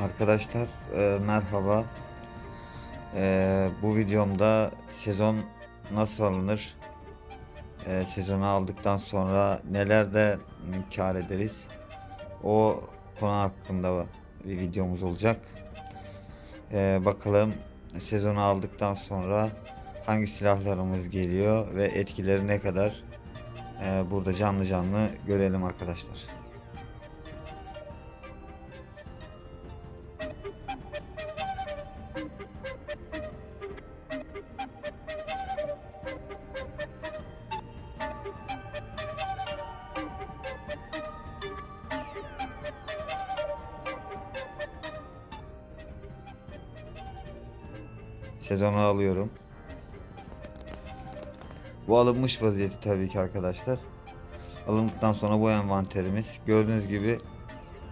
Arkadaşlar e, merhaba. E, bu videomda sezon nasıl alınır? E, sezonu aldıktan sonra nelerde kar ederiz? O konu hakkında bir videomuz olacak. E, bakalım sezonu aldıktan sonra hangi silahlarımız geliyor ve etkileri ne kadar? E, burada canlı canlı görelim arkadaşlar. Sezonu alıyorum. Bu alınmış vaziyeti tabii ki arkadaşlar. Alındıktan sonra bu envanterimiz gördüğünüz gibi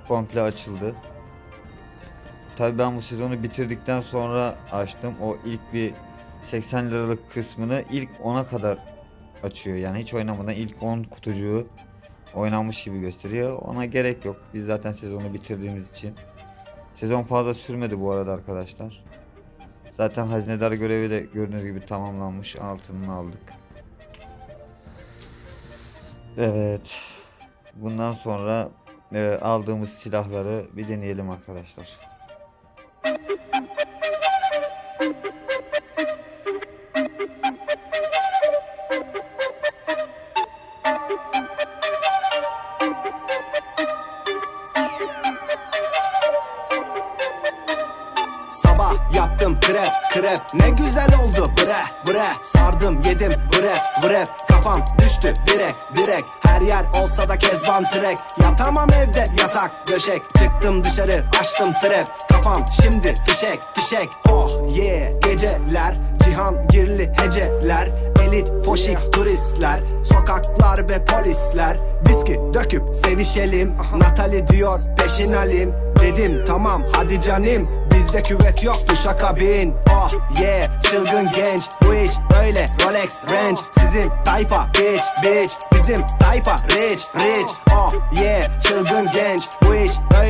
komple açıldı. Tabii ben bu sezonu bitirdikten sonra açtım. O ilk bir 80 liralık kısmını ilk 10'a kadar açıyor. Yani hiç oynamadan ilk 10 kutucuğu oynanmış gibi gösteriyor. Ona gerek yok. Biz zaten sezonu bitirdiğimiz için. Sezon fazla sürmedi bu arada arkadaşlar. Zaten hazinedar görevi de gördüğünüz gibi tamamlanmış. Altınını aldık. Evet. Bundan sonra e, aldığımız silahları bir deneyelim arkadaşlar. Ne güzel oldu. Bre bre Sardım yedim. Bre bre kafam düştü direk direk Her yer olsa da kezban trek. Yatamam evde yatak döşek. Çıktım dışarı açtım trap Kafam şimdi fişek fişek. Oh yeah. Geceler Cihan girli heceler. Elit foşik turistler. Sokaklar ve polisler. Viski döküp sevişelim. Natali diyor peşin alim Dedim tamam hadi canim Bizde küvet yoktu şaka bin. Oh yeah çılgın genç. Bu iş böyle Rolex Range. Sizin tayfa bitch bitch. Bizim tayfa rich rich. Oh yeah çılgın genç. Bu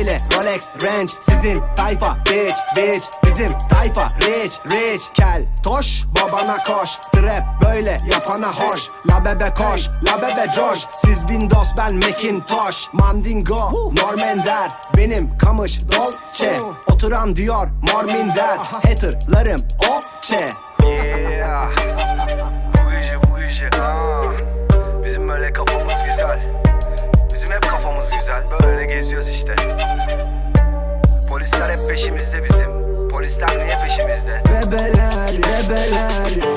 iş böyle Rolex Range Sizin tayfa bitch bitch. Bizim tayfa rich rich. Kel toş babana koş. Trap böyle yapana hoş. La bebe koş la bebe coş. Siz Windows ben Macintosh. Mandingo Normender Benim kamış Dolce. Oturan diyor Morminder Haterlarım okçe. Yeah. Bu gece bu gece ah. Bizim böyle kafamız güzel kafamız güzel Böyle geziyoruz işte. Polisler hep peşimizde bizim. Polisler niye peşimizde? Bebeler bebeler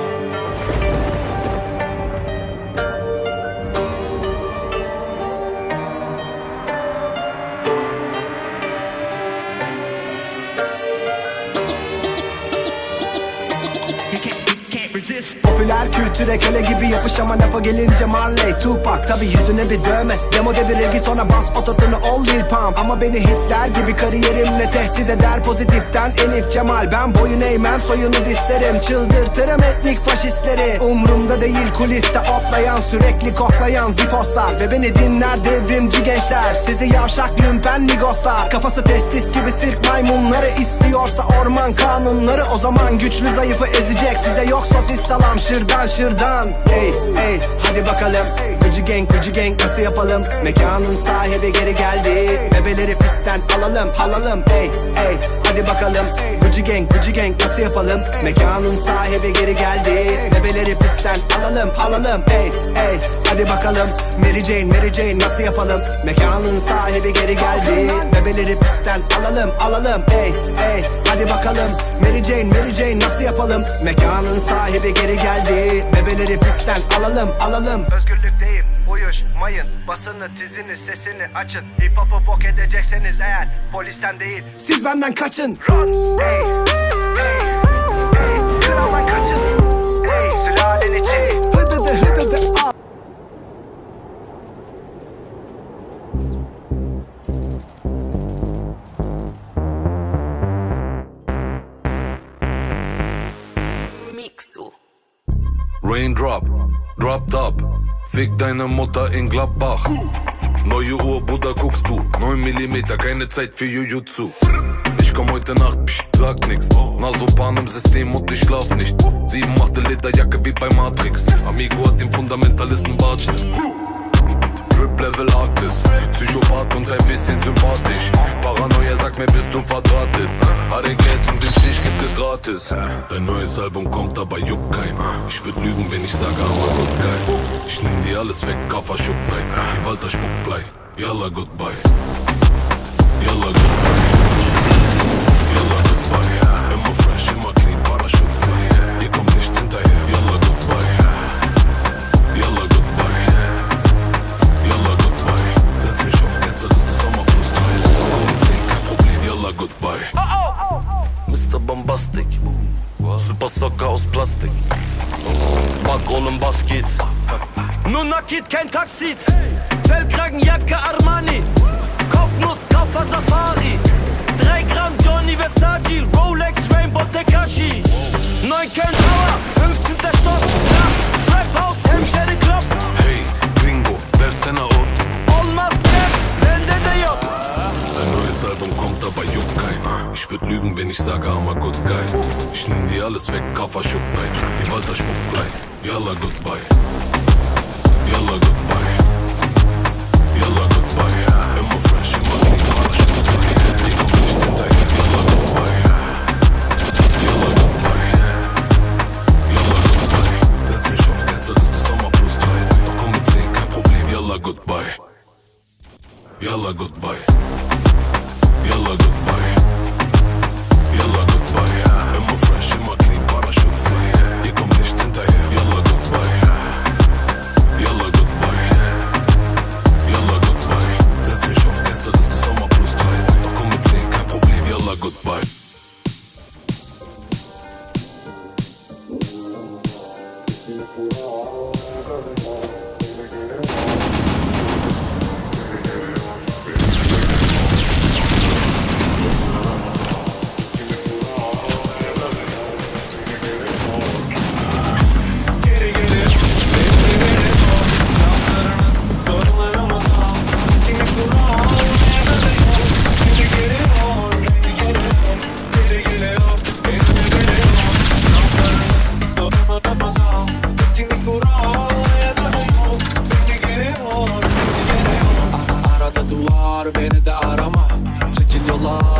Kültüre köle gibi yapış ama lafa gelince Marley Tupac Tabi yüzüne bir dövme. Demo dedi git ona bas ototunu ol Lil Pump. Ama beni hitler gibi kariyerimle tehdit eder. Pozitiften Elif Cemal Ben boyun eğmem soyunu dislerim Çıldırtırım etnik faşistleri. Umrumda değil kuliste otlayan Sürekli koklayan zifoslar. Ve beni dinler devrimci gençler. Sizi yavşak lümpen migoslar Kafası testis gibi sirk maymunları istiyorsa orman kanunları. O zaman güçlü zayıfı ezecek. Size yok sosis salam şırdan şırdan Ey ey hadi bakalım Gıcı gang gıcı gang nasıl yapalım? Mekanın sahibi geri geldi. Bebeleri pistten alalım alalım. Ey ey hadi bakalım. Gıcı gang gıcı gang nasıl yapalım? Mekanın sahibi geri geldi. Bebeleri pistten alalım alalım. Ey ey hadi bakalım. Mary Jane Mary Jane nasıl yapalım? Mekanın sahibi geri geldi. Bebeleri pistten alalım alalım. Ey ey hadi bakalım. Mary Jane Mary Jane nasıl yapalım? Mekanın sahibi geri geldi. Bebeleri pistten alalım alalım. Özgürlükteyim uyuşmayın Basını dizini sesini açın. Hip hop'u bok edecekseniz eğer Polisten değil Siz benden kaçın. Run ey ey ey Kraldan kaçın. Ey sülalen içi Hıdıdı hıdıdı al. Raindrop, drop top Fick deine Mutter in Gladbach Neue Uhr, Bruder, guckst du 9 mm, keine Zeit für Jujutsu Ich komm heute Nacht, psch, sag nix. Nasopan im System und ich schlaf nicht. Sieben machte Lederjacke wie bei Matrix. Amigo hat den Fundamentalisten Bartschnitt. Drip Level Arktis, Psychopath und ein bisschen sympathisch. Paranoia sagt mir, bist du verdrahtet. Harry Geld und den Stich gibt es gratis. Dein neues Album kommt, aber juckt keiner. Ich würd lügen, wenn ich sage, aber gut geil. Ich nehm dir alles weg, Kaffer Schupp, nein. Die Walter Spuckblei. Yalla, goodbye. Yalla, goodbye. Bas git. Nur Nakit, kein Taxit. Fellkragenjacke Armani. Kopfnuss, Kaffer Safari. 3 Gramm Johnny Versace. Rolex Rainbow Tekashi. 9 Köln Tower, 15. Stock. Nacht, Trap House, Hemşeri Club. Hey, Gringo, versene o. Olmaz Ich lügen, wenn ich sage, hammer gut geil. Ich nehm dir alles weg, Kaffer Schupp, nein. Die Walter Spuck bleibt. Yalla, goodbye.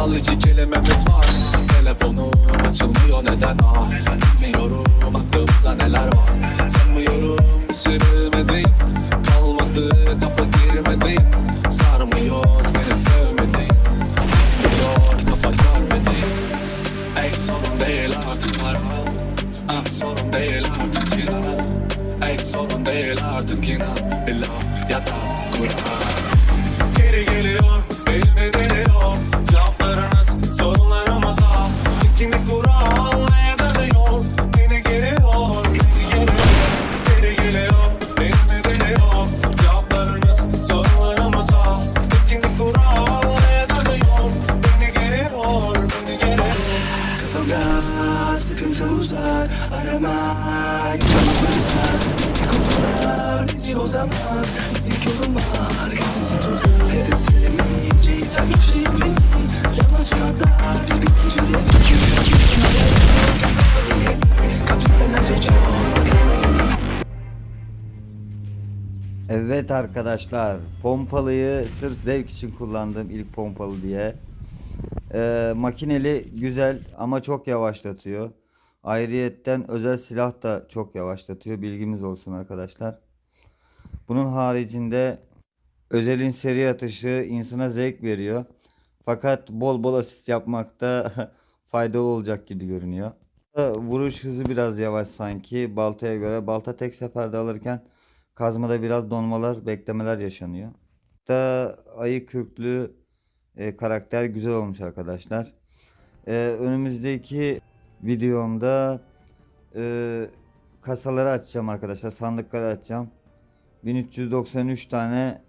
Alıcı kelimemiz var. Telefonum açılmıyor neden ah? Bilmiyorum aklımda neler var? Sanmıyorum pişirmedin Kalmadı kafa girmedin Sarmıyor seni sevmedin Bilmiyor kafa görmedin Ey sorun değil artık para. Ah sorun değil artık kira. Ey sorun değil artık inan Bir laf ya da Kur'an Gittik yolun var Kendisi tuzlu Hadi silemeyince ithal güçlüyüm benim Yalan suratlar Bir bir türevi Kaprislerce çok Evet arkadaşlar, pompalıyı sırf zevk için kullandım ilk pompalı diye. Ee, makineli güzel ama çok yavaşlatıyor. Ayrıyetten özel silah da çok yavaşlatıyor. Bilgimiz olsun arkadaşlar. Bunun haricinde özelin seri atışı insana zevk veriyor. Fakat bol bol asist yapmakta faydalı olacak gibi görünüyor. Vuruş hızı biraz yavaş sanki baltaya göre. Balta tek seferde alırken kazmada biraz donmalar, beklemeler yaşanıyor. Da ayı kürklü e, karakter güzel olmuş arkadaşlar. E, önümüzdeki videomda e, kasaları açacağım arkadaşlar. Sandıkları açacağım. 1393 tane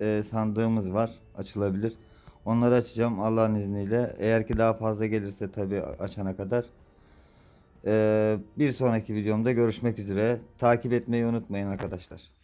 e, sandığımız var. Açılabilir. Onları açacağım Allah'ın izniyle. Eğer ki daha fazla gelirse tabi açana kadar. E, bir sonraki videomda görüşmek üzere. Takip etmeyi unutmayın arkadaşlar.